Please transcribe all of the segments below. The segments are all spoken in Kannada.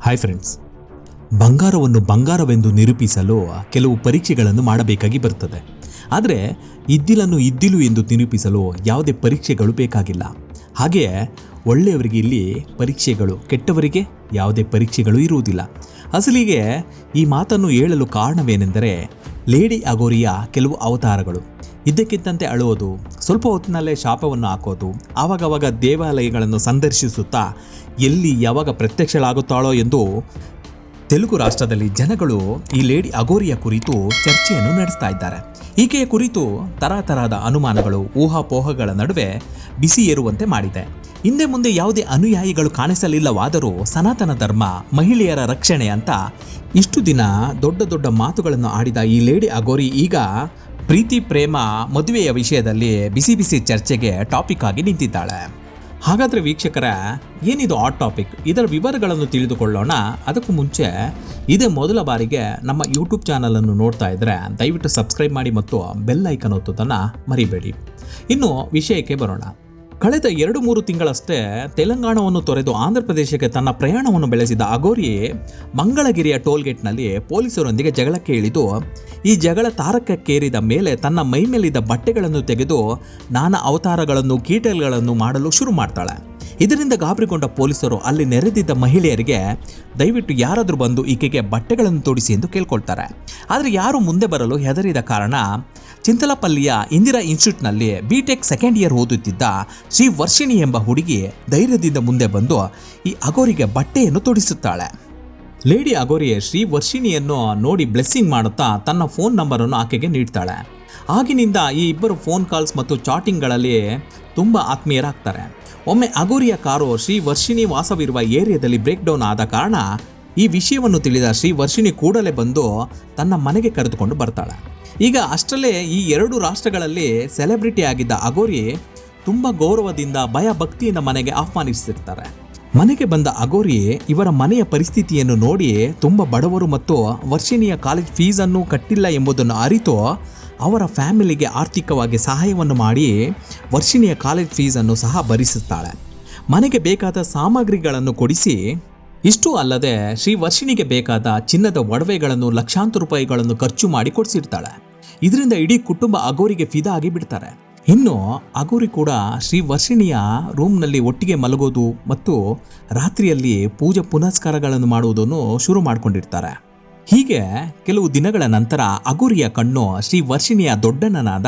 ಹಾಯ್ ಫ್ರೆಂಡ್ಸ್ ಬಂಗಾರವನ್ನು ಬಂಗಾರವೆಂದು ನಿರೂಪಿಸಲು ಕೆಲವು ಪರೀಕ್ಷೆಗಳನ್ನು ಮಾಡಬೇಕಾಗಿ ಬರುತ್ತದೆ. ಆದರೆ ಇದ್ದಿಲನ್ನು ಇದ್ದಿಲು ಎಂದು ನಿರೂಪಿಸಲು ಯಾವುದೇ ಪರೀಕ್ಷೆಗಳು ಬೇಕಾಗಿಲ್ಲ. ಹಾಗೆಯೇ ಒಳ್ಳೆಯವರಿಗೆ ಇಲ್ಲಿ ಪರೀಕ್ಷೆಗಳು, ಕೆಟ್ಟವರಿಗೆ ಯಾವುದೇ ಪರೀಕ್ಷೆಗಳು ಇರುವುದಿಲ್ಲ. ಅಸಲಿಗೆ ಈ ಮಾತನ್ನು ಹೇಳಲು ಕಾರಣವೇನೆಂದರೆ ಲೇಡಿ ಅಗೋರಿಯ ಕೆಲವು ಅವತಾರಗಳು. ಇದ್ದಕ್ಕಿದ್ದಂತೆ ಅಳುವುದು, ಸ್ವಲ್ಪ ಹೊತ್ತಿನಲ್ಲೇ ಶಾಪವನ್ನು ಹಾಕೋದು, ಆವಾಗವಾಗ ದೇವಾಲಯಗಳನ್ನು ಸಂದರ್ಶಿಸುತ್ತಾ ಎಲ್ಲಿ ಯಾವಾಗ ಪ್ರತ್ಯಕ್ಷಳಾಗುತ್ತಾಳೋ ಎಂದು ತೆಲುಗು ರಾಷ್ಟ್ರದಲ್ಲಿ ಜನಗಳು ಈ ಲೇಡಿ ಅಗೋರಿಯ ಕುರಿತು ಚರ್ಚೆಯನ್ನು ನಡೆಸ್ತಾ ಇದ್ದಾರೆ. ಈಕೆಯ ಕುರಿತು ತರತರಹದ ಅನುಮಾನಗಳು, ಊಹಾಪೋಹಗಳ ನಡುವೆ ಬಿಸಿ ಏರುವಂತೆ ಮಾಡಿದೆ. ಹಿಂದೆ ಮುಂದೆ ಯಾವುದೇ ಅನುಯಾಯಿಗಳು ಕಾಣಿಸಲಿಲ್ಲವಾದರೂ ಸನಾತನ ಧರ್ಮ, ಮಹಿಳೆಯರ ರಕ್ಷಣೆ ಅಂತ ಇಷ್ಟು ದಿನ ದೊಡ್ಡ ದೊಡ್ಡ ಮಾತುಗಳನ್ನು ಆಡಿದ ಈ ಲೇಡಿ ಅಗೋರಿ ಈಗ ಪ್ರೀತಿ, ಪ್ರೇಮ ಮದುವೆಯ ವಿಷಯದಲ್ಲಿ ಬಿಸಿ ಬಿಸಿ ಚರ್ಚೆಗೆ ಟಾಪಿಕ್ ಆಗಿ ನಿಂತಿದ್ದಾಳೆ. ಹಾಗಾದರೆ ವೀಕ್ಷಕರ, ಏನಿದು ಆ ಟಾಪಿಕ್ ಇದರ ವಿವರಗಳನ್ನು ತಿಳಿದುಕೊಳ್ಳೋಣ. ಅದಕ್ಕೂ ಮುಂಚೆ ಇದೇ ಮೊದಲ ಬಾರಿಗೆ ನಮ್ಮ ಯೂಟ್ಯೂಬ್ ಚಾನಲನ್ನು ನೋಡ್ತಾ ಇದ್ದರೆ ದಯವಿಟ್ಟು ಸಬ್ಸ್ಕ್ರೈಬ್ ಮಾಡಿ ಮತ್ತು ಬೆಲ್ ಐಕನ್ ಒತ್ತೋದನ್ನು ಮರಿಬೇಡಿ. ಇನ್ನು ವಿಷಯಕ್ಕೆ ಬರೋಣ. ಕಳೆದ ಎರಡು ಮೂರು ತಿಂಗಳಷ್ಟೇ ತೆಲಂಗಾಣವನ್ನು ತೊರೆದು ಆಂಧ್ರ ಪ್ರದೇಶಕ್ಕೆ ತನ್ನ ಪ್ರಯಾಣವನ್ನು ಬೆಳೆಸಿದ ಅಗೋರಿ ಮಂಗಳಗಿರಿಯ ಟೋಲ್ಗೇಟ್ನಲ್ಲಿ ಪೊಲೀಸರೊಂದಿಗೆ ಜಗಳಕ್ಕೆ ಇಳಿದು, ಈ ಜಗಳ ತಾರಕಕ್ಕೇರಿದ ಮೇಲೆ ತನ್ನ ಮೈಮೇಲಿದ್ದ ಬಟ್ಟೆಗಳನ್ನು ತೆಗೆದು ನಾನಾ ಅವತಾರಗಳನ್ನು, ಕೀಟಲ್ಗಳನ್ನು ಮಾಡಲು ಶುರು ಮಾಡ್ತಾಳೆ. ಇದರಿಂದ ಗಾಬರಿಗೊಂಡ ಪೊಲೀಸರು ಅಲ್ಲಿ ನೆರೆದಿದ್ದ ಮಹಿಳೆಯರಿಗೆ, ದಯವಿಟ್ಟು ಯಾರಾದರೂ ಬಂದು ಈಕೆಗೆ ಬಟ್ಟೆಗಳನ್ನು ತೊಡಿಸಿ ಎಂದು ಕೇಳ್ಕೊಳ್ತಾರೆ. ಆದರೆ ಯಾರು ಮುಂದೆ ಬರಲು ಹೆದರಿದ ಕಾರಣ ಚಿಂತಲಪಲ್ಲಿಯ ಇಂದಿರಾ ಇನ್ಸ್ಟಿಟ್ಯೂಟ್ನಲ್ಲಿ ಬಿ ಟೆಕ್ ಸೆಕೆಂಡ್ ಇಯರ್ ಓದುತ್ತಿದ್ದ ಶ್ರೀ ವರ್ಷಿಣಿ ಎಂಬ ಹುಡುಗಿ ಧೈರ್ಯದಿಂದ ಮುಂದೆ ಬಂದು ಈ ಅಗೋರಿಗೆ ಬಟ್ಟೆಯನ್ನು ತೊಡಿಸುತ್ತಾಳೆ. ಲೇಡಿ ಅಗೋರಿಯ ಶ್ರೀ ವರ್ಷಿಣಿಯನ್ನು ನೋಡಿ ಬ್ಲೆಸ್ಸಿಂಗ್ ಮಾಡುತ್ತಾ ತನ್ನ ಫೋನ್ ನಂಬರನ್ನು ಆಕೆಗೆ ನೀಡ್ತಾಳೆ. ಆಗಿನಿಂದ ಈ ಇಬ್ಬರು ಫೋನ್ ಕಾಲ್ಸ್ ಮತ್ತು ಚಾಟಿಂಗ್ಗಳಲ್ಲಿ ತುಂಬ ಆತ್ಮೀಯರಾಗ್ತಾರೆ. ಒಮ್ಮೆ ಅಗೋರಿಯ ಕಾರು ಶ್ರೀ ವರ್ಷಿಣಿ ವಾಸವಿರುವ ಏರಿಯಾದಲ್ಲಿ ಬ್ರೇಕ್ ಡೌನ್ ಆದ ಕಾರಣ ಈ ವಿಷಯವನ್ನು ತಿಳಿದ ಶ್ರೀ ವರ್ಷಿಣಿ ಕೂಡಲೇ ಬಂದು ತನ್ನ ಮನೆಗೆ ಕರೆದುಕೊಂಡು ಬರ್ತಾಳೆ. ಈಗ ಅಷ್ಟರಲ್ಲೇ ಈ ಎರಡು ರಾಷ್ಟ್ರಗಳಲ್ಲಿ ಸೆಲೆಬ್ರಿಟಿ ಆಗಿದ್ದ ಅಗೋರಿ ತುಂಬ ಗೌರವದಿಂದ ಭಯ ಭಕ್ತಿಯಿಂದ ಮನೆಗೆ ಆಹ್ವಾನಿಸಿರ್ತಾರೆ ಮನೆಗೆ ಬಂದ ಅಗೋರಿ ಇವರ ಮನೆಯ ಪರಿಸ್ಥಿತಿಯನ್ನು ನೋಡಿ ತುಂಬ ಬಡವರು ಮತ್ತು ವರ್ಷಿಣಿಯ ಕಾಲೇಜ್ ಫೀಸನ್ನು ಕಟ್ಟಿಲ್ಲ ಎಂಬುದನ್ನು ಅರಿತು ಅವರ ಫ್ಯಾಮಿಲಿಗೆ ಆರ್ಥಿಕವಾಗಿ ಸಹಾಯವನ್ನು ಮಾಡಿ ವರ್ಷಿಣಿಯ ಕಾಲೇಜ್ ಫೀಸನ್ನು ಸಹ ಭರಿಸುತ್ತಾಳೆ. ಮನೆಗೆ ಬೇಕಾದ ಸಾಮಗ್ರಿಗಳನ್ನು ಕೊಡಿಸಿ ಇಷ್ಟು ಅಲ್ಲದೆ ಶ್ರೀ ವರ್ಷಿಣಿಗೆ ಬೇಕಾದ ಚಿನ್ನದ ಒಡವೆಗಳನ್ನು ಲಕ್ಷಾಂತರ ರೂಪಾಯಿಗಳನ್ನು ಖರ್ಚು ಮಾಡಿ ಕೊಡಿಸಿರ್ತಾಳೆ. ಇದರಿಂದ ಇಡೀ ಕುಟುಂಬ ಅಗೋರಿಗೆ ಫಿದಾ ಆಗಿ ಬಿಡ್ತಾರೆ ಇನ್ನು ಅಗೋರಿ ಕೂಡ ಶ್ರೀ ವರ್ಷಿಣಿಯ ರೂಮ್ನಲ್ಲಿ ಒಟ್ಟಿಗೆ ಮಲಗೋದು ಮತ್ತು ರಾತ್ರಿಯಲ್ಲಿ ಪೂಜೆ ಪುನಸ್ಕಾರಗಳನ್ನು ಮಾಡುವುದನ್ನು ಶುರು ಮಾಡಿಕೊಂಡಿರ್ತಾರೆ. ಹೀಗೆ ಕೆಲವು ದಿನಗಳ ನಂತರ ಅಗೋರಿಯ ಕಣ್ಣು ಶ್ರೀ ವರ್ಷಿಣಿಯ ದೊಡ್ಡಣ್ಣನಾದ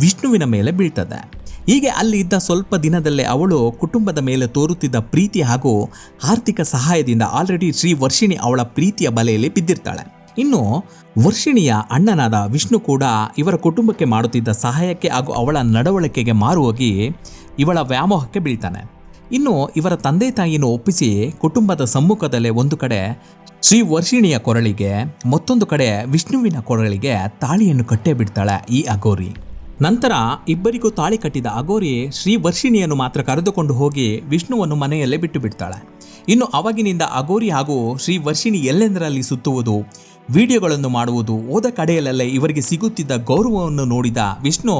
ವಿಷ್ಣುವಿನ ಮೇಲೆ ಬೀಳ್ತದೆ. ಹೀಗೆ ಅಲ್ಲಿ ಇದ್ದ ಸ್ವಲ್ಪ ದಿನದಲ್ಲೇ ಅವಳು ಕುಟುಂಬದ ಮೇಲೆ ತೋರುತ್ತಿದ್ದ ಪ್ರೀತಿ ಹಾಗೂ ಆರ್ಥಿಕ ಸಹಾಯದಿಂದ ಆಲ್ರೆಡಿ ಶ್ರೀ ವರ್ಷಿಣಿ ಅವಳ ಪ್ರೀತಿಯ ಬಲೆಯಲ್ಲಿ ಬಿದ್ದಿರ್ತಾಳೆ. ಇನ್ನು ವರ್ಷಿಣಿಯ ಅಣ್ಣನಾದ ವಿಷ್ಣು ಕೂಡ ಇವರ ಕುಟುಂಬಕ್ಕೆ ಮಾಡುತ್ತಿದ್ದ ಸಹಾಯಕ್ಕೆ ಹಾಗೂ ಅವಳ ನಡವಳಿಕೆಗೆ ಮಾರು ಹೋಗಿ ಇವಳ ವ್ಯಾಮೋಹಕ್ಕೆ ಬೀಳ್ತಾನೆ. ಇನ್ನು ಇವರ ತಂದೆ ತಾಯಿಯನ್ನು ಒಪ್ಪಿಸಿ ಕುಟುಂಬದ ಸಮ್ಮುಖದಲ್ಲೇ ಒಂದು ಕಡೆ ಶ್ರೀ ವರ್ಷಿಣಿಯ ಕೊರಳಿಗೆ, ಮತ್ತೊಂದು ಕಡೆ ವಿಷ್ಣುವಿನ ಕೊರಳಿಗೆ ತಾಳಿಯನ್ನು ಕಟ್ಟೇ ಬಿಡ್ತಾಳೆ ಈ ಅಗೋರಿ ನಂತರ ಇಬ್ಬರಿಗೂ ತಾಳಿ ಕಟ್ಟಿದ ಅಗೋರಿ ಶ್ರೀ ವರ್ಷಿಣಿಯನ್ನು ಮಾತ್ರ ಕರೆದುಕೊಂಡು ಹೋಗಿ ವಿಷ್ಣುವನ್ನು ಮನೆಯಲ್ಲೇ ಬಿಟ್ಟು ಇನ್ನು ಅವಾಗಿನಿಂದ ಅಗೋರಿ ಹಾಗೂ ಶ್ರೀ ವರ್ಷಿಣಿ ಎಲ್ಲೆಂದರಲ್ಲಿ ಸುತ್ತುವುದು ವಿಡಿಯೋಗಳನ್ನು ಮಾಡುವುದು ಹೋದ ಕಡೆಯಲ್ಲೇ ಇವರಿಗೆ ಸಿಗುತ್ತಿದ್ದ ಗೌರವವನ್ನು ನೋಡಿದ ವಿಷ್ಣು,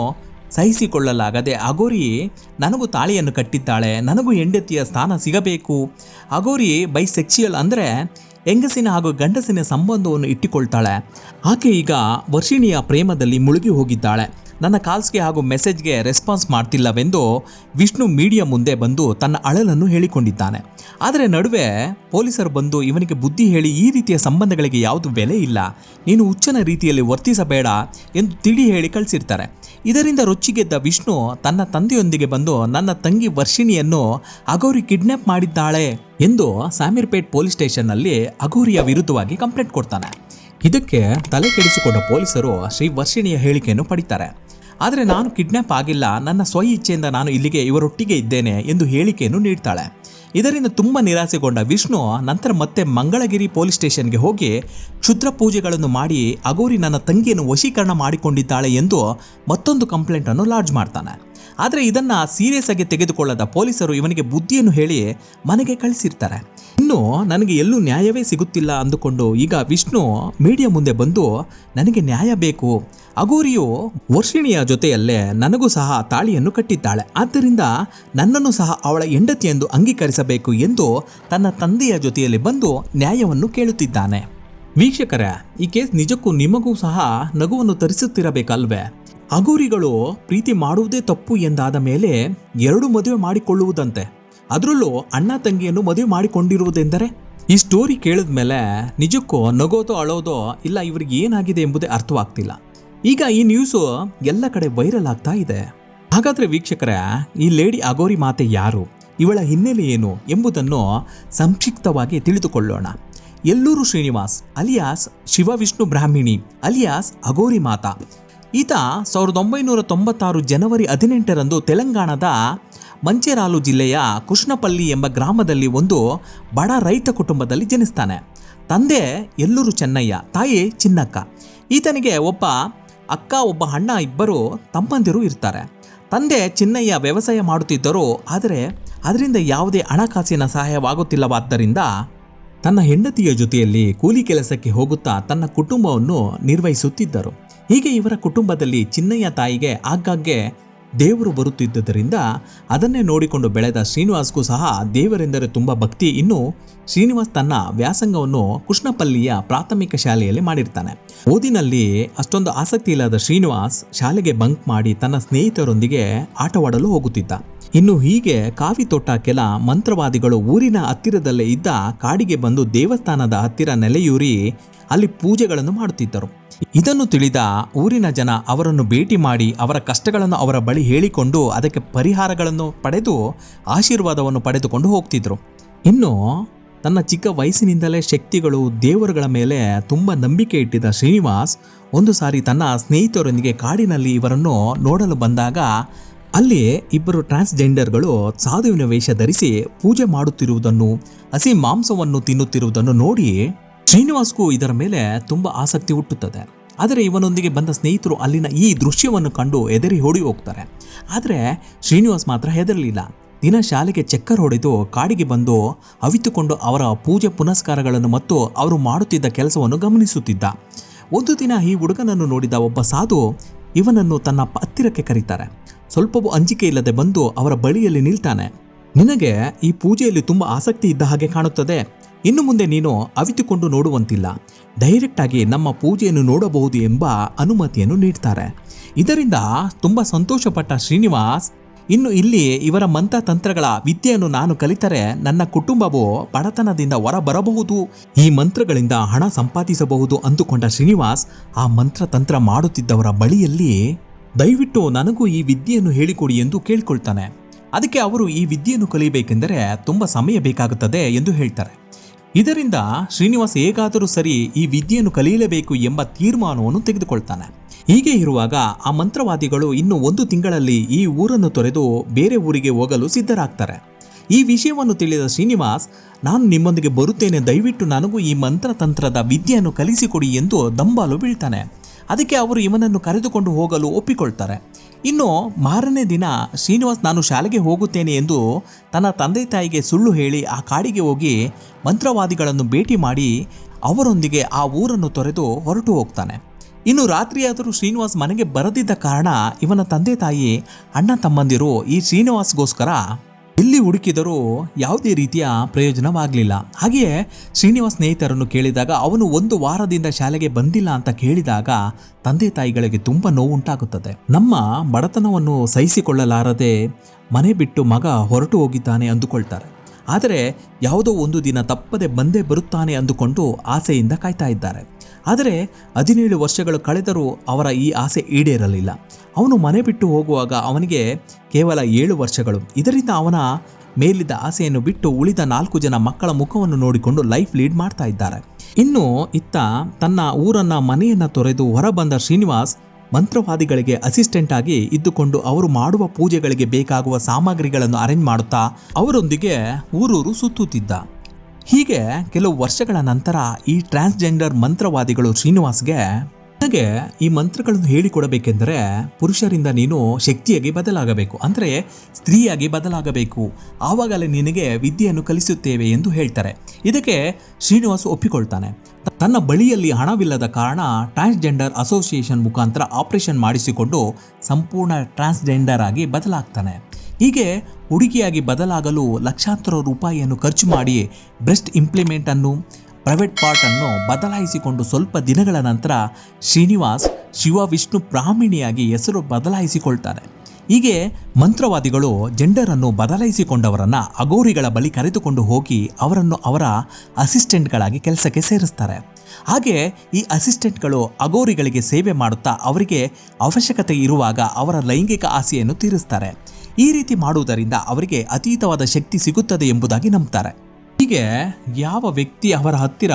ಸಹಿಸಿಕೊಳ್ಳಲಾಗದೆ ಅಗೋರಿ ನನಗೂ ತಾಳಿಯನ್ನು ಕಟ್ಟಿದ್ದಾಳೆ, ನನಗೂ ಹೆಂಡತಿಯ ಸ್ಥಾನ ಸಿಗಬೇಕು. ಅಗೋರಿ ಬೈಸೆಕ್ಸುಯಲ್ ಅಂದರೆ ಹೆಂಗಸಿನ ಹಾಗೂ ಗಂಡಸಿನ ಸಂಬಂಧವನ್ನು ಇಟ್ಟುಕೊಳ್ತಾಳೆ. ಆಕೆ ಈಗ ವರ್ಷಿಣಿಯ ಪ್ರೇಮದಲ್ಲಿ ಮುಳುಗಿ ಹೋಗಿದ್ದಾಳೆ. ನನ್ನ ಕಾಲ್ಸ್ಗೆ ಹಾಗೂ ಮೆಸೇಜ್ಗೆ ರೆಸ್ಪಾನ್ಸ್ ಮಾಡ್ತಿಲ್ಲವೆಂದು ವಿಷ್ಣು ಮೀಡಿಯಾ ಮುಂದೆ ಬಂದು ತನ್ನ ಅಳಲನ್ನು ಹೇಳಿಕೊಂಡಿದ್ದಾನೆ. ಆದರೆ ನಡುವೆ ಪೊಲೀಸರು ಬಂದು ಇವನಿಗೆ ಬುದ್ಧಿ ಹೇಳಿ ಈ ರೀತಿಯ ಸಂಬಂಧಗಳಿಗೆ ಯಾವುದು ಬೆಲೆ ಇಲ್ಲ. ನೀನು ಹುಚ್ಚನ ರೀತಿಯಲ್ಲಿ ವರ್ತಿಸಬೇಡ ಎಂದು ತಿಳಿ ಹೇಳಿ ಕಳಿಸಿರ್ತಾರೆ. ಇದರಿಂದ ರೊಚ್ಚಿಗೆದ್ದ ವಿಷ್ಣು ತನ್ನ ತಂದೆಯೊಂದಿಗೆ ಬಂದು ನನ್ನ ತಂಗಿ ವರ್ಷಿಣಿಯನ್ನು ಅಗೌರಿ ಕಿಡ್ನಾಪ್ ಮಾಡಿದ್ದಾಳೆ ಎಂದು ಸಾಮೀರ್ಪೇಟ್ ಪೊಲೀಸ್ ಸ್ಟೇಷನ್ನಲ್ಲಿ ಅಗೌರಿಯ ವಿರುದ್ಧವಾಗಿ ಕಂಪ್ಲೇಂಟ್ ಕೊಡ್ತಾನೆ. ಇದಕ್ಕೆ ತಲೆ ಕೆಡಿಸಿಕೊಂಡ ಪೊಲೀಸರು ಶ್ರೀ ವರ್ಷಿಣಿಯ ಹೇಳಿಕೆಯನ್ನು ಪಡಿತಾರೆ. ಆದರೆ ನಾನು ಕಿಡ್ನಾಪ್ ಆಗಿಲ್ಲ, ನನ್ನ ಸ್ವ ಇಚ್ಛೆಯಿಂದ ನಾನು ಇಲ್ಲಿಗೆ ಇವರೊಟ್ಟಿಗೆ ಇದ್ದೇನೆ ಎಂದು ಹೇಳಿಕೆಯನ್ನು ನೀಡ್ತಾಳೆ. ಇದರಿಂದ ತುಂಬ ನಿರಾಸೆಗೊಂಡ ವಿಷ್ಣು ನಂತರ ಮತ್ತೆ ಮಂಗಳಗಿರಿ ಪೊಲೀಸ್ ಸ್ಟೇಷನ್ಗೆ ಹೋಗಿ ಕ್ಷುದ್ರ ಪೂಜೆಗಳನ್ನು ಮಾಡಿ ಅಗೋರಿ ನನ್ನ ತಂಗಿಯನ್ನು ವಶೀಕರಣ ಮಾಡಿಕೊಂಡಿದ್ದಾಳೆ ಎಂದು ಮತ್ತೊಂದು ಕಂಪ್ಲೇಂಟನ್ನು ಲಾಡ್ಜ್ ಮಾಡ್ತಾನೆ. ಆದರೆ ಇದನ್ನು ಸೀರಿಯಸ್ ಆಗಿ ತೆಗೆದುಕೊಳ್ಳದ ಪೊಲೀಸರು ಇವನಿಗೆ ಬುದ್ಧಿಯನ್ನು ಹೇಳಿ ಮನೆಗೆ ಕಳಿಸಿರ್ತಾರೆ. ಇನ್ನು ನನಗೆ ಎಲ್ಲೂ ನ್ಯಾಯವೇ ಸಿಗುತ್ತಿಲ್ಲ ಅಂದುಕೊಂಡು ಈಗ ವಿಷ್ಣು ಮೀಡಿಯಾ ಮುಂದೆ ಬಂದು ನನಗೆ ನ್ಯಾಯ ಬೇಕು. ಅಗೋರಿಯು ವರ್ಷಿಣಿಯ ಜೊತೆಯಲ್ಲೇ ನನಗೂ ಸಹ ತಾಳಿಯನ್ನು ಕಟ್ಟಿದ್ದಾಳೆ. ಆದ್ದರಿಂದ ನನ್ನನ್ನು ಸಹ ಅವಳ ಹೆಂಡತಿ ಎಂದು ಅಂಗೀಕರಿಸಬೇಕು ಎಂದು ತನ್ನ ತಂದೆಯ ಜೊತೆಯಲ್ಲಿ ಬಂದು ನ್ಯಾಯವನ್ನು ಕೇಳುತ್ತಿದ್ದಾನೆ. ವೀಕ್ಷಕರ, ಈ ಕೇಸ್ ನಿಜಕ್ಕೂ ನಿಮಗೂ ಸಹ ನಗುವನ್ನು ತರಿಸುತ್ತಿರಬೇಕಲ್ವೇ? ಅಗೋರಿಗಳು ಪ್ರೀತಿ ಮಾಡುವುದೇ ತಪ್ಪು ಎಂದಾದ ಮೇಲೆ ಎರಡು ಮದುವೆ ಮಾಡಿಕೊಳ್ಳುವುದಂತೆ. ಅದರಲ್ಲೂ ಅಣ್ಣ ತಂಗಿಯನ್ನು ಮದುವೆ ಮಾಡಿಕೊಂಡಿರುವುದೆಂದರೆ? ಈ ಸ್ಟೋರಿ ಕೇಳಿದ ಮೇಲೆ ನಿಜಕ್ಕೂ ನಗೋದೋ ಅಳೋದೋ ಇಲ್ಲ, ಇವ್ರಿಗೆ ಏನಾಗಿದೆ ಎಂಬುದೇ ಅರ್ಥವಾಗ್ತಿಲ್ಲ. ಈಗ ಈ ನ್ಯೂಸು ಎಲ್ಲ ಕಡೆ ವೈರಲ್ ಆಗ್ತಾ ಇದೆ. ಹಾಗಾದ್ರೆ ವೀಕ್ಷಕರ, ಈ ಲೇಡಿ ಅಗೋರಿ ಮಾತೆ ಯಾರು, ಇವಳ ಹಿನ್ನೆಲೆ ಏನು ಎಂಬುದನ್ನು ಸಂಕ್ಷಿಪ್ತವಾಗಿ ತಿಳಿದುಕೊಳ್ಳೋಣ. Elluru Srinivas, alias Shivavishnu Brahmini, alias Aghori Mata. ಈತ ಸಾವಿರದ ಒಂಬೈನೂರ ತೊಂಬತ್ತಾರು ಜನವರಿ ಹದಿನೆಂಟರಂದು ತೆಲಂಗಾಣದ ಮಂಚೇರಾಲು ಜಿಲ್ಲೆಯ ಕೃಷ್ಣಪಲ್ಲಿ ಎಂಬ ಗ್ರಾಮದಲ್ಲಿ ಒಂದು ಬಡ ರೈತ ಕುಟುಂಬದಲ್ಲಿ ಜನಿಸ್ತಾನೆ. ತಂದೆ ಎಲ್ಲೂರು ಚೆನ್ನಯ್ಯ, ತಾಯಿ ಚಿನ್ನಕ್ಕ. ಈತನಿಗೆ ಒಬ್ಬ ಅಕ್ಕ, ಒಬ್ಬ ಅಣ್ಣ ಇಬ್ಬರು ತಮ್ಮಂದಿರು ಇರ್ತಾರೆ. ತಂದೆ ಚಿನ್ನಯ್ಯ ವ್ಯವಸಾಯ ಮಾಡುತ್ತಿದ್ದರು, ಆದರೆ ಅದರಿಂದ ಯಾವುದೇ ಹಣಕಾಸಿನ ಸಹಾಯವಾಗುತ್ತಿಲ್ಲವಾದ್ದರಿಂದ ತನ್ನ ಹೆಂಡತಿಯ ಜೊತೆಯಲ್ಲಿ ಕೂಲಿ ಕೆಲಸಕ್ಕೆ ಹೋಗುತ್ತಾ ತನ್ನ ಕುಟುಂಬವನ್ನು ನಿರ್ವಹಿಸುತ್ತಿದ್ದರು. ಹೀಗೆ ಇವರ ಕುಟುಂಬದಲ್ಲಿ ಚಿನ್ನಯ್ಯ ತಾಯಿಗೆ ಆಗಾಗ್ಗೆ ದೇವರು ಬರುತ್ತಿದ್ದುದರಿಂದ ಅದನ್ನೇ ನೋಡಿಕೊಂಡು ಬೆಳೆದ ಶ್ರೀನಿವಾಸ್ಗೂ ಸಹ ದೇವರೆಂದರೆ ತುಂಬ ಭಕ್ತಿ. ಇನ್ನು ಶ್ರೀನಿವಾಸ್ ತನ್ನ ವ್ಯಾಸಂಗವನ್ನು ಕೃಷ್ಣಪಲ್ಲಿಯ ಪ್ರಾಥಮಿಕ ಶಾಲೆಯಲ್ಲಿ ಮಾಡಿರ್ತಾನೆ. ಓದಿನಲ್ಲಿ ಅಷ್ಟೊಂದು ಆಸಕ್ತಿ ಇಲ್ಲದ ಶ್ರೀನಿವಾಸ್ ಶಾಲೆಗೆ ಬಂಕ್ ಮಾಡಿ ತನ್ನ ಸ್ನೇಹಿತರೊಂದಿಗೆ ಆಟವಾಡಲು ಹೋಗುತ್ತಿದ್ದ. ಇನ್ನು ಹೀಗೆ ಕಾಫಿ ತೊಟ್ಟ ಕೆಲ ಮಂತ್ರವಾದಿಗಳು ಊರಿನ ಹತ್ತಿರದಲ್ಲೇ ಇದ್ದ ಕಾಡಿಗೆ ಬಂದು ದೇವಸ್ಥಾನದ ಹತ್ತಿರ ನೆಲೆಯೂರಿ ಅಲ್ಲಿ ಪೂಜೆಗಳನ್ನು ಮಾಡುತ್ತಿದ್ದರು. ಇದನ್ನು ತಿಳಿದ ಊರಿನ ಜನ ಅವರನ್ನು ಭೇಟಿ ಮಾಡಿ ಅವರ ಕಷ್ಟಗಳನ್ನು ಅವರ ಬಳಿ ಹೇಳಿಕೊಂಡು ಅದಕ್ಕೆ ಪರಿಹಾರಗಳನ್ನು ಪಡೆದು ಆಶೀರ್ವಾದವನ್ನು ಪಡೆದುಕೊಂಡು ಹೋಗ್ತಿದ್ರು. ಇನ್ನು ತನ್ನ ಚಿಕ್ಕ ವಯಸ್ಸಿನಿಂದಲೇ ಶಕ್ತಿಗಳು ದೇವರುಗಳ ಮೇಲೆ ತುಂಬ ನಂಬಿಕೆ ಇಟ್ಟಿದ್ದ ಶ್ರೀನಿವಾಸ್ ಒಂದು ಸಾರಿ ತನ್ನ ಸ್ನೇಹಿತರೊಂದಿಗೆ ಕಾಡಿನಲ್ಲಿ ಇವರನ್ನು ನೋಡಲು ಬಂದಾಗ ಅಲ್ಲಿ ಇಬ್ಬರು ಟ್ರಾನ್ಸ್ಜೆಂಡರ್ಗಳು ಸಾಧುವಿನ ವೇಷ ಧರಿಸಿ ಪೂಜೆ ಮಾಡುತ್ತಿರುವುದನ್ನು, ಹಸಿ ಮಾಂಸವನ್ನು ತಿನ್ನುತ್ತಿರುವುದನ್ನು ನೋಡಿ ಶ್ರೀನಿವಾಸ್ಗೂ ಇದರ ಮೇಲೆ ತುಂಬ ಆಸಕ್ತಿ ಹುಟ್ಟುತ್ತದೆ. ಆದರೆ ಇವನೊಂದಿಗೆ ಬಂದ ಸ್ನೇಹಿತರು ಅಲ್ಲಿನ ಈ ದೃಶ್ಯವನ್ನು ಕಂಡು ಹೆದರಿ ಓಡಿ ಹೋಗ್ತಾರೆ. ಆದರೆ ಶ್ರೀನಿವಾಸ್ ಮಾತ್ರ ಹೆದರಲಿಲ್ಲ. ದಿನ ಶಾಲೆಗೆ ಚಕ್ಕರ್ ಹೊಡೆದು ಕಾಡಿಗೆ ಬಂದು ಅವಿತುಕೊಂಡು ಅವರ ಪೂಜೆ ಪುನಸ್ಕಾರಗಳನ್ನು ಮತ್ತು ಅವರು ಮಾಡುತ್ತಿದ್ದ ಕೆಲಸವನ್ನು ಗಮನಿಸುತ್ತಿದ್ದ. ಒಂದು ದಿನ ಈ ಹುಡುಗನನ್ನು ನೋಡಿದ ಒಬ್ಬ ಸಾಧು ಇವನನ್ನು ತನ್ನ ಹತ್ತಿರಕ್ಕೆ ಕರೀತಾರೆ. ಸ್ವಲ್ಪವೂ ಅಂಜಿಕೆ ಇಲ್ಲದೆ ಬಂದು ಅವರ ಬಳಿಯಲ್ಲಿ ನಿಲ್ತಾನೆ. ನಿನಗೆ ಈ ಪೂಜೆಯಲ್ಲಿ ತುಂಬ ಆಸಕ್ತಿ ಇದ್ದ ಹಾಗೆ ಕಾಣುತ್ತದೆ. ಇನ್ನು ಮುಂದೆ ನೀನು ಅವಿತುಕೊಂಡು ನೋಡುವಂತಿಲ್ಲ. ಡೈರೆಕ್ಟ್ ಆಗಿ ನಮ್ಮ ಪೂಜೆಯನ್ನು ನೋಡಬಹುದು ಎಂಬ ಅನುಮತಿಯನ್ನು ನೀಡ್ತಾರೆ. ಇದರಿಂದ ತುಂಬ ಸಂತೋಷಪಟ್ಟ ಶ್ರೀನಿವಾಸ್, ಇನ್ನು ಇಲ್ಲಿ ಇವರ ಮಂತ್ರತಂತ್ರಗಳ ವಿದ್ಯೆಯನ್ನು ನಾನು ಕಲಿತರೆ ನನ್ನ ಕುಟುಂಬವು ಬಡತನದಿಂದ ಹೊರ ಬರಬಹುದು ಈ ಮಂತ್ರಗಳಿಂದ ಹಣ ಸಂಪಾದಿಸಬಹುದು ಅಂದುಕೊಂಡ ಶ್ರೀನಿವಾಸ್ ಆ ಮಂತ್ರತಂತ್ರ ಮಾಡುತ್ತಿದ್ದವರ ಬಳಿಯಲ್ಲಿ ದಯವಿಟ್ಟು ನನಗೂ ಈ ವಿದ್ಯೆಯನ್ನು ಹೇಳಿಕೊಡಿ ಎಂದು ಕೇಳಿಕೊಳ್ತಾನೆ. ಅದಕ್ಕೆ ಅವರು ಈ ವಿದ್ಯೆಯನ್ನು ಕಲಿಯಬೇಕೆಂದರೆ ತುಂಬ ಸಮಯ ಬೇಕಾಗುತ್ತದೆ ಎಂದು ಹೇಳ್ತಾರೆ. ಇದರಿಂದ ಶ್ರೀನಿವಾಸ್ ಹೇಗಾದರೂ ಸರಿ ಈ ವಿದ್ಯೆಯನ್ನು ಕಲಿಯಲೇಬೇಕು ಎಂಬ ತೀರ್ಮಾನವನ್ನು ತೆಗೆದುಕೊಳ್ತಾನೆ. ಹೀಗೆ ಇರುವಾಗ ಆ ಮಂತ್ರವಾದಿಗಳು ಇನ್ನು ಒಂದು ತಿಂಗಳಲ್ಲಿ ಈ ಊರನ್ನು ತೊರೆದು ಬೇರೆ ಊರಿಗೆ ಹೋಗಲು ಸಿದ್ಧರಾಗ್ತಾರೆ. ಈ ವಿಷಯವನ್ನು ತಿಳಿದ ಶ್ರೀನಿವಾಸ್, ನಾನು ನಿಮ್ಮೊಂದಿಗೆ ಬರುತ್ತೇನೆ, ದಯವಿಟ್ಟು ನನಗೂ ಈ ಮಂತ್ರತಂತ್ರದ ವಿದ್ಯೆಯನ್ನು ಕಲಿಸಿಕೊಡಿ ಎಂದು ದಂಬಾಲು ಬೀಳ್ತಾನೆ. ಅದಕ್ಕೆ ಅವರು ಇವನನ್ನು ಕರೆದುಕೊಂಡು ಹೋಗಲು ಒಪ್ಪಿಕೊಳ್ತಾರೆ. ಇನ್ನು ಮಾರನೇ ದಿನ ಶ್ರೀನಿವಾಸ್, ನಾನು ಶಾಲೆಗೆ ಹೋಗುತ್ತೇನೆ ಎಂದು ತನ್ನ ತಂದೆ ತಾಯಿಗೆ ಸುಳ್ಳು ಹೇಳಿ ಆ ಕಾಡಿಗೆ ಹೋಗಿ ಮಂತ್ರವಾದಿಗಳನ್ನು ಭೇಟಿ ಮಾಡಿ ಅವರೊಂದಿಗೆ ಆ ಊರನ್ನು ತೊರೆದು ಹೊರಟು ಹೋಗ್ತಾನೆ. ಇನ್ನು ರಾತ್ರಿಯಾದರೂ ಶ್ರೀನಿವಾಸ್ ಮನೆಗೆ ಬರದಿದ್ದ ಕಾರಣ ಇವನ ತಂದೆ ತಾಯಿ, ಅಣ್ಣ ತಮ್ಮಂದಿರು ಈ ಶ್ರೀನಿವಾಸ್ಗೋಸ್ಕರ ಎಲ್ಲಿ ಹುಡುಕಿದರೂ ಯಾವುದೇ ರೀತಿಯ ಪ್ರಯೋಜನವಾಗಲಿಲ್ಲ. ಹಾಗೆಯೇ ಶ್ರೀನಿವಾಸ್ ಸ್ನೇಹಿತರನ್ನು ಕೇಳಿದಾಗ ಅವನು ಒಂದು ವಾರದಿಂದ ಶಾಲೆಗೆ ಬಂದಿಲ್ಲ ಅಂತ ಕೇಳಿದಾಗ ತಂದೆ ತಾಯಿಗಳಿಗೆ ತುಂಬ ನೋವುಂಟಾಗುತ್ತದೆ. ನಮ್ಮ ಬಡತನವನ್ನು ಸಹಿಸಿಕೊಳ್ಳಲಾರದೆ ಮನೆ ಬಿಟ್ಟು ಮಗ ಹೊರಟು ಹೋಗಿದ್ದಾನೆ ಅಂದುಕೊಳ್ತಾರೆ. ಆದರೆ ಯಾವುದೋ ಒಂದು ದಿನ ತಪ್ಪದೆ ಬಂದೇ ಬರುತ್ತಾನೆ ಅಂದುಕೊಂಡು ಆಸೆಯಿಂದ ಕಾಯ್ತಾ ಇದ್ದಾರೆ. ಆದರೆ ಹದಿನೇಳು ವರ್ಷಗಳು ಕಳೆದರೂ ಅವರ ಈ ಆಸೆ ಈಡೇರಲಿಲ್ಲ. ಅವನು ಮನೆ ಬಿಟ್ಟು ಹೋಗುವಾಗ ಅವನಿಗೆ ಕೇವಲ ಏಳು ವರ್ಷಗಳು. ಇದರಿಂದ ಅವನ ಮೇಲಿದ್ದ ಆಸೆಯನ್ನು ಬಿಟ್ಟು ಉಳಿದ ನಾಲ್ಕು ಜನ ಮಕ್ಕಳ ಮುಖವನ್ನು ನೋಡಿಕೊಂಡು ಲೈಫ್ ಲೀಡ್ ಮಾಡ್ತಾ ಇದ್ದಾರೆ. ಇನ್ನು ಇತ್ತ ತನ್ನ ಊರನ್ನ ಮನೆಯನ್ನ ತೊರೆದು ಹೊರಬಂದ ಶ್ರೀನಿವಾಸ್ ಮಂತ್ರವಾದಿಗಳಿಗೆ ಅಸಿಸ್ಟೆಂಟ್ ಆಗಿ ಇದ್ದುಕೊಂಡು ಅವರು ಮಾಡುವ ಪೂಜೆಗಳಿಗೆ ಬೇಕಾಗುವ ಸಾಮಗ್ರಿಗಳನ್ನು ಅರೇಂಜ್ ಮಾಡುತ್ತಾ ಅವರೊಂದಿಗೆ ಊರೂರು ಸುತ್ತುತ್ತಿದ್ದ. ಹೀಗೆ ಕೆಲವು ವರ್ಷಗಳ ನಂತರ ಈ ಟ್ರಾನ್ಸ್ಜೆಂಡರ್ ಮಂತ್ರವಾದಿಗಳು ಶ್ರೀನಿವಾಸ್ಗೆ, ನನಗೆ ಈ ಮಂತ್ರಗಳನ್ನು ಹೇಳಿಕೊಡಬೇಕೆಂದರೆ ಪುರುಷರಿಂದ ನೀನು ಶಕ್ತಿಯಾಗಿ ಬದಲಾಗಬೇಕು, ಅಂದರೆ ಸ್ತ್ರೀಯಾಗಿ ಬದಲಾಗಬೇಕು. ಆವಾಗಲೇ ನಿನಗೆ ವಿದ್ಯೆಯನ್ನು ಕಲಿಸುತ್ತೇವೆ ಎಂದು ಹೇಳ್ತಾರೆ. ಇದಕ್ಕೆ ಶ್ರೀನಿವಾಸ್ ಒಪ್ಪಿಕೊಳ್ತಾನೆ. ತನ್ನ ಬಳಿಯಲ್ಲಿ ಹಣವಿಲ್ಲದ ಕಾರಣ ಟ್ರಾನ್ಸ್ಜೆಂಡರ್ ಅಸೋಸಿಯೇಷನ್ ಮುಖಾಂತರ ಆಪರೇಷನ್ ಮಾಡಿಸಿಕೊಂಡು ಸಂಪೂರ್ಣ ಟ್ರಾನ್ಸ್ಜೆಂಡರ್ ಆಗಿ ಬದಲಾಗ್ತಾನೆ. ಹೀಗೆ ಹುಡುಗಿಯಾಗಿ ಬದಲಾಗಲು ಲಕ್ಷಾಂತರ ರೂಪಾಯಿಯನ್ನು ಖರ್ಚು ಮಾಡಿ ಬ್ರೆಸ್ಟ್ ಇಂಪ್ಲಿಮೆಂಟನ್ನು ಪ್ರೈವೇಟ್ ಪಾರ್ಟನ್ನು ಬದಲಾಯಿಸಿಕೊಂಡು ಸ್ವಲ್ಪ ದಿನಗಳ ನಂತರ ಶ್ರೀನಿವಾಸ್ ಶಿವ ವಿಷ್ಣು ಬ್ರಾಹ್ಮಿಣಿಯಾಗಿ ಹೆಸರು ಬದಲಾಯಿಸಿಕೊಳ್ತಾರೆ ಹೀಗೆ ಮಂತ್ರವಾದಿಗಳು ಜೆಂಡರನ್ನು ಬದಲಾಯಿಸಿಕೊಂಡವರನ್ನು ಅಗೋರಿಗಳ ಬಳಿ ಕರೆದುಕೊಂಡು ಹೋಗಿ ಅವರನ್ನು ಅವರ ಅಸಿಸ್ಟೆಂಟ್ಗಳಾಗಿ ಕೆಲಸಕ್ಕೆ ಸೇರಿಸ್ತಾರೆ. ಹಾಗೆ ಈ ಅಸಿಸ್ಟೆಂಟ್ಗಳು ಅಗೋರಿಗಳಿಗೆ ಸೇವೆ ಮಾಡುತ್ತಾ ಅವರಿಗೆ ಅವಶ್ಯಕತೆ ಇರುವಾಗ ಅವರ ಲೈಂಗಿಕ ಆಸೆಯನ್ನು ತೀರಿಸ್ತಾರೆ. ಈ ರೀತಿ ಮಾಡುವುದರಿಂದ ಅವರಿಗೆ ಅತೀತವಾದ ಶಕ್ತಿ ಸಿಗುತ್ತದೆ ಎಂಬುದಾಗಿ ನಂಬ್ತಾರೆ ಹೀಗೆ ಯಾವ ವ್ಯಕ್ತಿ ಅವರ ಹತ್ತಿರ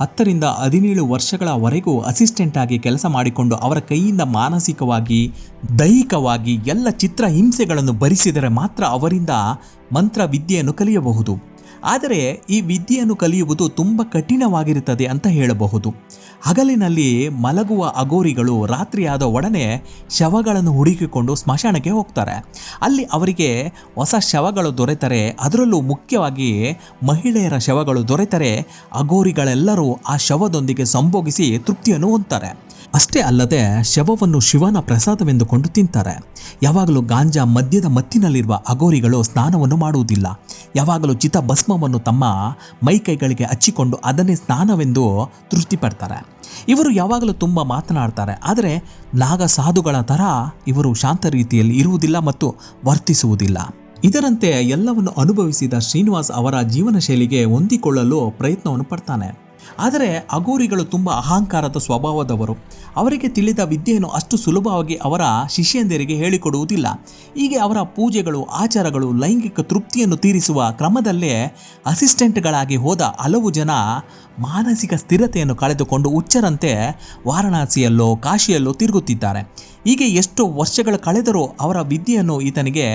ಹತ್ತರಿಂದ ಹದಿನೇಳು ವರ್ಷಗಳವರೆಗೂ ಅಸಿಸ್ಟೆಂಟ್ ಆಗಿ ಕೆಲಸ ಮಾಡಿಕೊಂಡು ಅವರ ಕೈಯಿಂದ ಮಾನಸಿಕವಾಗಿ, ದೈಹಿಕವಾಗಿ ಎಲ್ಲ ಚಿತ್ರ ಹಿಂಸೆಗಳನ್ನು ಭರಿಸಿದರೆ ಮಾತ್ರ ಅವರಿಂದ ಮಂತ್ರ ವಿದ್ಯೆಯನ್ನು ಕಲಿಯಬಹುದು. ಆದರೆ ಈ ವಿದ್ಯೆಯನ್ನು ಕಲಿಯುವುದು ತುಂಬ ಕಠಿಣವಾಗಿರುತ್ತದೆ ಅಂತ ಹೇಳಬಹುದು. ಹಗಲಿನಲ್ಲಿ ಮಲಗುವ ಅಗೋರಿಗಳು ರಾತ್ರಿಯಾದ ಒಡನೆ ಶವಗಳನ್ನು ಹುಡುಕಿಕೊಂಡು ಸ್ಮಶಾನಕ್ಕೆ ಹೋಗ್ತಾರೆ. ಅಲ್ಲಿ ಅವರಿಗೆ ಹೊಸ ಶವಗಳು ದೊರೆತರೆ, ಅದರಲ್ಲೂ ಮುಖ್ಯವಾಗಿ ಮಹಿಳೆಯರ ಶವಗಳು ದೊರೆತರೆ, ಅಗೋರಿಗಳೆಲ್ಲರೂ ಆ ಶವದೊಂದಿಗೆ ಸಂಭೋಗಿಸಿ ತೃಪ್ತಿಯನ್ನು ಹೊಂದ್ತಾರೆ. ಅಷ್ಟೇ ಅಲ್ಲದೆ ಶವವನ್ನು ಶಿವನ ಪ್ರಸಾದವೆಂದುಕೊಂಡು ತಿಂತಾರೆ. ಯಾವಾಗಲೂ ಗಾಂಜಾ ಮದ್ಯದ ಮತ್ತಿನಲ್ಲಿರುವ ಅಗೋರಿಗಳು ಸ್ನಾನವನ್ನು ಮಾಡುವುದಿಲ್ಲ. ಯಾವಾಗಲೂ ಚಿತ ಭಸ್ಮವನ್ನು ತಮ್ಮ ಮೈಕೈಗಳಿಗೆ ಹಚ್ಚಿಕೊಂಡು ಅದನ್ನೇ ಸ್ನಾನವೆಂದು ತೃಪ್ತಿಪಡ್ತಾರೆ. ಇವರು ಯಾವಾಗಲೂ ತುಂಬ ಮಾತನಾಡ್ತಾರೆ. ಆದರೆ ನಾಗ ಸಾಧುಗಳ ಥರ ಇವರು ಶಾಂತ ರೀತಿಯಲ್ಲಿ ಇರುವುದಿಲ್ಲ ಮತ್ತು ವರ್ತಿಸುವುದಿಲ್ಲ. ಇದರಂತೆ ಎಲ್ಲವನ್ನು ಅನುಭವಿಸಿದ ಶ್ರೀನಿವಾಸ್ ಅವರ ಜೀವನ ಶೈಲಿಗೆ ಹೊಂದಿಕೊಳ್ಳಲು ಪ್ರಯತ್ನವನ್ನು ಪಡ್ತಾನೆ. ಆದರೆ ಅಗೋರಿಗಳು ತುಂಬ ಅಹಂಕಾರದ ಸ್ವಭಾವದವರು. ಅವರಿಗೆ ತಿಳಿದ ವಿದ್ಯೆಯನ್ನು ಅಷ್ಟು ಸುಲಭವಾಗಿ ಅವರ ಶಿಷ್ಯಂದಿರಿಗೆ ಹೇಳಿಕೊಡುವುದಿಲ್ಲ. ಹೀಗೆ ಅವರ ಪೂಜೆಗಳು, ಆಚಾರಗಳು, ಲೈಂಗಿಕ ತೃಪ್ತಿಯನ್ನು ತೀರಿಸುವ ಕ್ರಮದಲ್ಲೇ ಅಸಿಸ್ಟೆಂಟ್ಗಳಾಗಿ ಹೋದ ಹಲವು ಜನ ಮಾನಸಿಕ ಸ್ಥಿರತೆಯನ್ನು ಕಳೆದುಕೊಂಡು ಹುಚ್ಚರಂತೆ ವಾರಣಾಸಿಯಲ್ಲೋ, ಕಾಶಿಯಲ್ಲೋ ತಿರುಗುತ್ತಿದ್ದಾರೆ. ಹೀಗೆ ಎಷ್ಟು ವರ್ಷಗಳು ಕಳೆದರೂ ಅವರ ವಿದ್ಯೆಯನ್ನು ಈತನಿಗೆ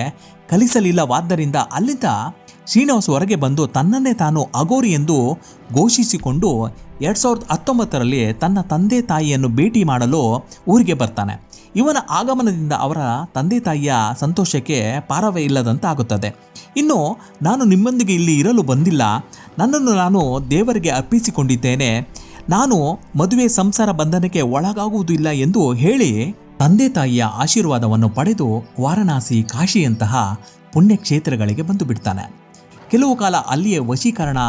ಕಲಿಸಲಿಲ್ಲವಾದ್ದರಿಂದ ಅಲ್ಲಿಂದ ಶ್ರೀನಿವಾಸ್ ಹೊರಗೆ ಬಂದು ತನ್ನನ್ನೇ ತಾನು ಅಗೋರಿ ಎಂದು ಘೋಷಿಸಿಕೊಂಡು ಎರಡು ಸಾವಿರದ ಹತ್ತೊಂಬತ್ತರಲ್ಲಿ ತನ್ನ ತಂದೆ ತಾಯಿಯನ್ನು ಭೇಟಿ ಮಾಡಲು ಊರಿಗೆ ಬರ್ತಾನೆ. ಇವನ ಆಗಮನದಿಂದ ಅವರ ತಂದೆ ತಾಯಿಯ ಸಂತೋಷಕ್ಕೆ ಪಾರವೇ ಇಲ್ಲದಂತಾಗುತ್ತದೆ. ಇನ್ನು ನಾನು ನಿಮ್ಮೊಂದಿಗೆ ಇಲ್ಲಿ ಇರಲು ಬಂದಿಲ್ಲ. ನನ್ನನ್ನು ನಾನು ದೇವರಿಗೆ ಅರ್ಪಿಸಿಕೊಂಡಿದ್ದೇನೆ. ನಾನು ಮದುವೆ ಸಂಸಾರ ಬಂಧನಕ್ಕೆ ಒಳಗಾಗುವುದಿಲ್ಲ ಎಂದು ಹೇಳಿ ತಂದೆ ತಾಯಿಯ ಆಶೀರ್ವಾದವನ್ನು ಪಡೆದು ವಾರಣಾಸಿ ಕಾಶಿಯಂತಹ ಪುಣ್ಯಕ್ಷೇತ್ರಗಳಿಗೆ ಬಂದು ಬಿಡ್ತಾನೆ. ಕೆಲವು ಕಾಲ ಅಲ್ಲಿಯೇ ವಶೀಕರಣ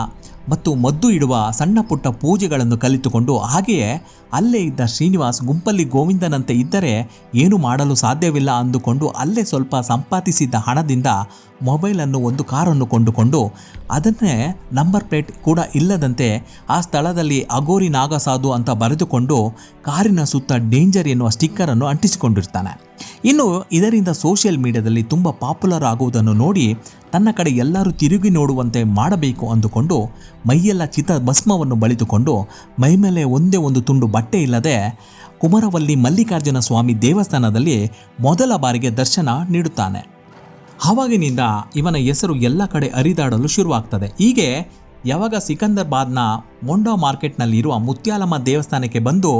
ಮತ್ತು ಮದ್ದು ಇಡುವ ಸಣ್ಣ ಪುಟ್ಟ ಪೂಜೆಗಳನ್ನು ಕಲಿತುಕೊಂಡು ಹಾಗೆಯೇ ಅಲ್ಲೇ ಇದ್ದ ಶ್ರೀನಿವಾಸ್ ಗುಂಪಲ್ಲಿ ಗೋವಿಂದನಂತೆ ಇದ್ದರೆ ಏನು ಮಾಡಲು ಸಾಧ್ಯವಿಲ್ಲ ಅಂದುಕೊಂಡು ಅಲ್ಲೇ ಸ್ವಲ್ಪ ಸಂಪಾದಿಸಿದ್ದ ಹಣದಿಂದ ಮೊಬೈಲನ್ನು ಒಂದು ಕಾರನ್ನು ಕೊಂಡುಕೊಂಡು ಅದನ್ನೇ ನಂಬರ್ ಪ್ಲೇಟ್ ಕೂಡ ಇಲ್ಲದಂತೆ ಆ ಸ್ಥಳದಲ್ಲಿ ಅಗೋರಿ ನಾಗಸಾಧು ಅಂತ ಬರೆದುಕೊಂಡು ಕಾರಿನ ಸುತ್ತ ಡೇಂಜರ್ ಎನ್ನುವ ಸ್ಟಿಕ್ಕರನ್ನು ಅಂಟಿಸಿಕೊಂಡಿರ್ತಾನೆ. ಇನ್ನು ಇದರಿಂದ ಸೋಷಿಯಲ್ ಮೀಡಿಯಾದಲ್ಲಿ ತುಂಬ ಪಾಪ್ಯುಲರ್ ಆಗುವುದನ್ನು ನೋಡಿ ತನ್ನ ಕಡೆ ಎಲ್ಲರೂ ತಿರುಗಿ ನೋಡುವಂತೆ ಮಾಡಬೇಕು ಅಂದುಕೊಂಡು ಮೈಯೆಲ್ಲ ಚಿತ ಭಸ್ಮವನ್ನು ಬಳಿದುಕೊಂಡು ಮೈಮೇಲೆ ಒಂದೇ ಒಂದು ತುಂಡು ಬಟ್ಟೆ ಇಲ್ಲದೆ ಕುಮಾರವಲ್ಲಿ ಮಲ್ಲಿಕಾರ್ಜುನ ಸ್ವಾಮಿ ದೇವಸ್ಥಾನದಲ್ಲಿ ಮೊದಲ ಬಾರಿಗೆ ದರ್ಶನ ನೀಡುತ್ತಾನೆ. ಆವಾಗಿನಿಂದ ಇವನ ಹೆಸರು ಎಲ್ಲ ಕಡೆ ಹರಿದಾಡಲು ಶುರುವಾಗ್ತದೆ. ಹೀಗೆ ಯಾವಾಗ ಸಿಕಂದರ್ಬಾದ್ನ ಮೊಂಡೋ ಮಾರ್ಕೆಟ್ನಲ್ಲಿರುವ ಮುತ್ಯಾಲಮ್ಮ ದೇವಸ್ಥಾನಕ್ಕೆ ಬಂದು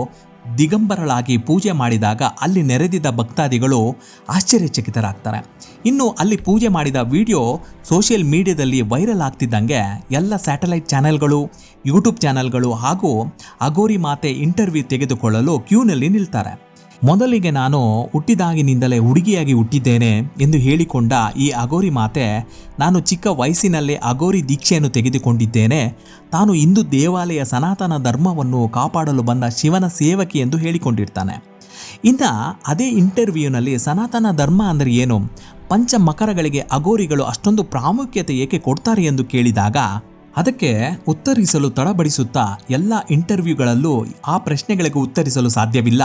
ದಿಗಂಬರಳಾಗಿ ಪೂಜೆ ಮಾಡಿದಾಗ ಅಲ್ಲಿ ನೆರೆದಿದ್ದ ಭಕ್ತಾದಿಗಳು ಆಶ್ಚರ್ಯಚಕಿತರಾಗ್ತಾರೆ. ಇನ್ನು ಅಲ್ಲಿ ಪೂಜೆ ಮಾಡಿದ ವಿಡಿಯೋ ಸೋಷಿಯಲ್ ಮೀಡಿಯಾದಲ್ಲಿ ವೈರಲ್ ಆಗ್ತಿದ್ದಂಗೆ ಎಲ್ಲ ಸ್ಯಾಟಲೈಟ್ ಚಾನೆಲ್ಗಳು, ಯೂಟ್ಯೂಬ್ ಚಾನೆಲ್ಗಳು ಹಾಗೂ ಅಗೋರಿ ಮಾತೆ ಇಂಟರ್ವ್ಯೂ ತೆಗೆದುಕೊಳ್ಳಲು ಕ್ಯೂನಲ್ಲಿ ನಿಲ್ತಾರೆ. ಮೊದಲಿಗೆ ನಾನು ಹುಟ್ಟಿದಾಗಿನಿಂದಲೇ ಹುಡುಗಿಯಾಗಿ ಹುಟ್ಟಿದ್ದೇನೆ ಎಂದು ಹೇಳಿಕೊಂಡ ಈ ಅಗೋರಿ ಮಾತೆ ನಾನು ಚಿಕ್ಕ ವಯಸ್ಸಿನಲ್ಲೇ ಅಗೋರಿ ದೀಕ್ಷೆಯನ್ನು ತೆಗೆದುಕೊಂಡಿದ್ದೇನೆ. ತಾನು ಹಿಂದೂ ದೇವಾಲಯ ಸನಾತನ ಧರ್ಮವನ್ನು ಕಾಪಾಡಲು ಬಂದ ಶಿವನ ಸೇವಕಿ ಎಂದು ಹೇಳಿಕೊಂಡಿರ್ತಾನೆ. ಇನ್ನು ಅದೇ ಇಂಟರ್ವ್ಯೂನಲ್ಲಿ ಸನಾತನ ಧರ್ಮ ಅಂದರೆ ಏನು? ಪಂಚ ಮಕರಗಳಿಗೆ ಅಗೋರಿಗಳು ಅಷ್ಟೊಂದು ಪ್ರಾಮುಖ್ಯತೆ ಏಕೆ ಕೊಡ್ತಾರೆ ಎಂದು ಕೇಳಿದಾಗ, ಅದಕ್ಕೆ ಉತ್ತರಿಸಲು ತಡಬಡಿಸುತ್ತಾ ಎಲ್ಲ ಇಂಟರ್ವ್ಯೂಗಳಲ್ಲೂ ಆ ಪ್ರಶ್ನೆಗಳಿಗೆ ಉತ್ತರಿಸಲು ಸಾಧ್ಯವಿಲ್ಲ.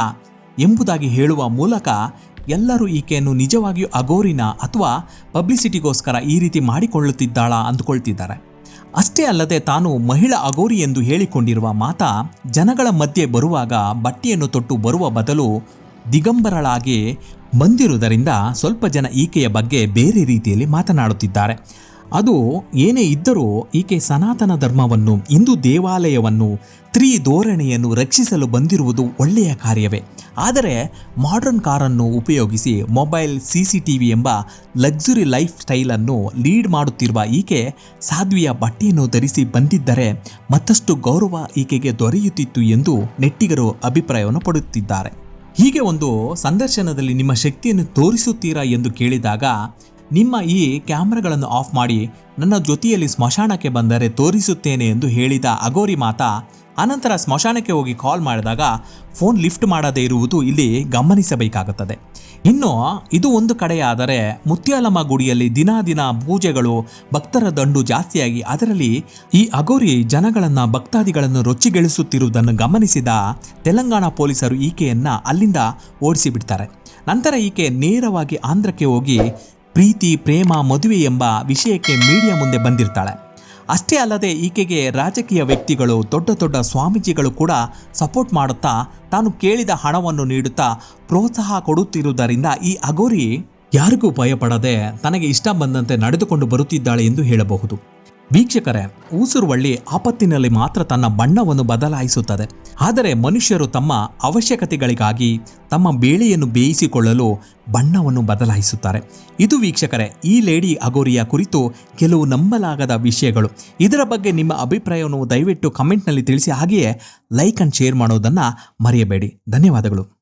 ಎಂಬುದಾಗಿ ಹೇಳುವ ಮೂಲಕ ಎಲ್ಲರೂ ಈಕೆಯನ್ನು ನಿಜವಾಗಿಯೂ ಅಗೋರಿನ ಅಥವಾ ಪಬ್ಲಿಸಿಟಿಗೋಸ್ಕರ ಈ ರೀತಿ ಮಾಡಿಕೊಳ್ಳುತ್ತಿದ್ದಾಳ ಅಂದುಕೊಳ್ತಿದ್ದಾರೆ. ಅಷ್ಟೇ ಅಲ್ಲದೆ ತಾನು ಮಹಿಳಾ ಅಗೋರಿ ಎಂದು ಹೇಳಿಕೊಂಡಿರುವ ಮಾತಾ ಜನಗಳ ಮಧ್ಯೆ ಬರುವಾಗ ಬಟ್ಟೆಯನ್ನು ತೊಟ್ಟು ಬರುವ ಬದಲು ದಿಗಂಬರಳಾಗಿ ಬಂದಿರುವುದರಿಂದ ಸ್ವಲ್ಪ ಜನ ಈಕೆಯ ಬಗ್ಗೆ ಬೇರೆ ರೀತಿಯಲ್ಲಿ ಮಾತನಾಡುತ್ತಿದ್ದಾರೆ. ಅದು ಏನೇ ಇದ್ದರೂ ಈಕೆ ಸನಾತನ ಧರ್ಮವನ್ನು, ಹಿಂದೂ ದೇವಾಲಯವನ್ನು ತ್ರಿ ಧೋರಣೆಯನ್ನು ರಕ್ಷಿಸಲು ಬಂದಿರುವುದು ಒಳ್ಳೆಯ ಕಾರ್ಯವೇ. ಆದರೆ ಮಾಡರ್ನ್ ಕಾರನ್ನು ಉಪಯೋಗಿಸಿ mobile C C T V ಎಂಬ ಲಕ್ಸುರಿ ಲೈಫ್ ಸ್ಟೈಲನ್ನು ಲೀಡ್ ಮಾಡುತ್ತಿರುವ ಈಕೆ ಸಾಧ್ವಿಯ ಬಟ್ಟೆಯನ್ನು ಧರಿಸಿ ಬಂದಿದ್ದರೆ ಮತ್ತಷ್ಟು ಗೌರವ ಈಕೆಗೆ ದೊರೆಯುತ್ತಿತ್ತು ಎಂದು ನೆಟ್ಟಿಗರು ಅಭಿಪ್ರಾಯವನ್ನು ಪಡುತ್ತಿದ್ದಾರೆ. ಹೀಗೆ ಒಂದು ಸಂದರ್ಶನದಲ್ಲಿ ನಿಮ್ಮ ಶಕ್ತಿಯನ್ನು ತೋರಿಸುತ್ತೀರಾ ಎಂದು ಕೇಳಿದಾಗ ನಿಮ್ಮ ಈ ಕ್ಯಾಮ್ರಾಗಳನ್ನು ಆಫ್ ಮಾಡಿ ನನ್ನ ಜೊತೆಯಲ್ಲಿ ಸ್ಮಶಾನಕ್ಕೆ ಬಂದರೆ ತೋರಿಸುತ್ತೇನೆ ಎಂದು ಹೇಳಿದ ಅಗೋರಿ ಮಾತಾ ಅನಂತರ ಸ್ಮಶಾನಕ್ಕೆ ಹೋಗಿ ಕಾಲ್ ಮಾಡಿದಾಗ ಫೋನ್ ಲಿಫ್ಟ್ ಮಾಡದೇ ಇರುವುದು ಇಲ್ಲಿ ಗಮನಿಸಬೇಕಾಗುತ್ತದೆ. ಇನ್ನು ಇದು ಒಂದು ಕಡೆಯಾದರೆ ಮುತ್ಯಾಲಮ್ಮ ಗುಡಿಯಲ್ಲಿ ದಿನ ದಿನ ಪೂಜೆಗಳು ಭಕ್ತರ ದಂಡು ಜಾಸ್ತಿಯಾಗಿ, ಅದರಲ್ಲಿ ಈ ಅಗೋರಿ ಜನಗಳನ್ನು ಭಕ್ತಾದಿಗಳನ್ನು ರೊಚ್ಚಿಗೆಳಿಸುತ್ತಿರುವುದನ್ನು ಗಮನಿಸಿದ ತೆಲಂಗಾಣ ಪೊಲೀಸರು ಈಕೆಯನ್ನು ಅಲ್ಲಿಂದ ಓಡಿಸಿಬಿಡ್ತಾರೆ. ನಂತರ ಈಕೆ ನೇರವಾಗಿ ಆಂಧ್ರಕ್ಕೆ ಹೋಗಿ ಪ್ರೀತಿ, ಪ್ರೇಮ, ಮದುವೆ ಎಂಬ ವಿಷಯಕ್ಕೆ ಮೀಡಿಯಾ ಮುಂದೆ ಬಂದಿರ್ತಾಳೆ. ಅಷ್ಟೇ ಅಲ್ಲದೆ ಈಕೆಗೆ ರಾಜಕೀಯ ವ್ಯಕ್ತಿಗಳು, ದೊಡ್ಡ ದೊಡ್ಡ ಸ್ವಾಮೀಜಿಗಳು ಕೂಡ ಸಪೋರ್ಟ್ ಮಾಡುತ್ತಾ ತಾನು ಕೇಳಿದ ಹಣವನ್ನು ನೀಡುತ್ತಾ ಪ್ರೋತ್ಸಾಹ ಕೊಡುತ್ತಿರುವುದರಿಂದ ಈ ಅಗೋರಿ ಯಾರಿಗೂ ಭಯಪಡದೆ ತನಗೆ ಇಷ್ಟ ಬಂದಂತೆ ನಡೆದುಕೊಂಡು ಬರುತ್ತಿದ್ದಾಳೆ ಎಂದು ಹೇಳಬಹುದು. ವೀಕ್ಷಕರೇ, ಊಸುರುವಳ್ಳಿ ಆಪತ್ತಿನಲ್ಲಿ ಮಾತ್ರ ತನ್ನ ಬಣ್ಣವನ್ನು ಬದಲಾಯಿಸುತ್ತದೆ. ಆದರೆ ಮನುಷ್ಯರು ತಮ್ಮ ಅವಶ್ಯಕತೆಗಳಿಗಾಗಿ ತಮ್ಮ ಬೇಳೆಯನ್ನು ಬೇಯಿಸಿಕೊಳ್ಳಲು ಬಣ್ಣವನ್ನು ಬದಲಾಯಿಸುತ್ತಾರೆ. ಇದು ವೀಕ್ಷಕರೇ, ಈ ಲೇಡಿ ಅಗೋರಿಯ ಕುರಿತು ಕೆಲವು ನಂಬಲಾಗದ ವಿಷಯಗಳು. ಇದರ ಬಗ್ಗೆ ನಿಮ್ಮ ಅಭಿಪ್ರಾಯವನ್ನು ದಯವಿಟ್ಟು ಕಮೆಂಟ್ನಲ್ಲಿ ತಿಳಿಸಿ, ಹಾಗೆಯೇ ಲೈಕ್ ಅಂಡ್ ಶೇರ್ ಮಾಡೋದನ್ನು ಮರೆಯಬೇಡಿ. ಧನ್ಯವಾದಗಳು.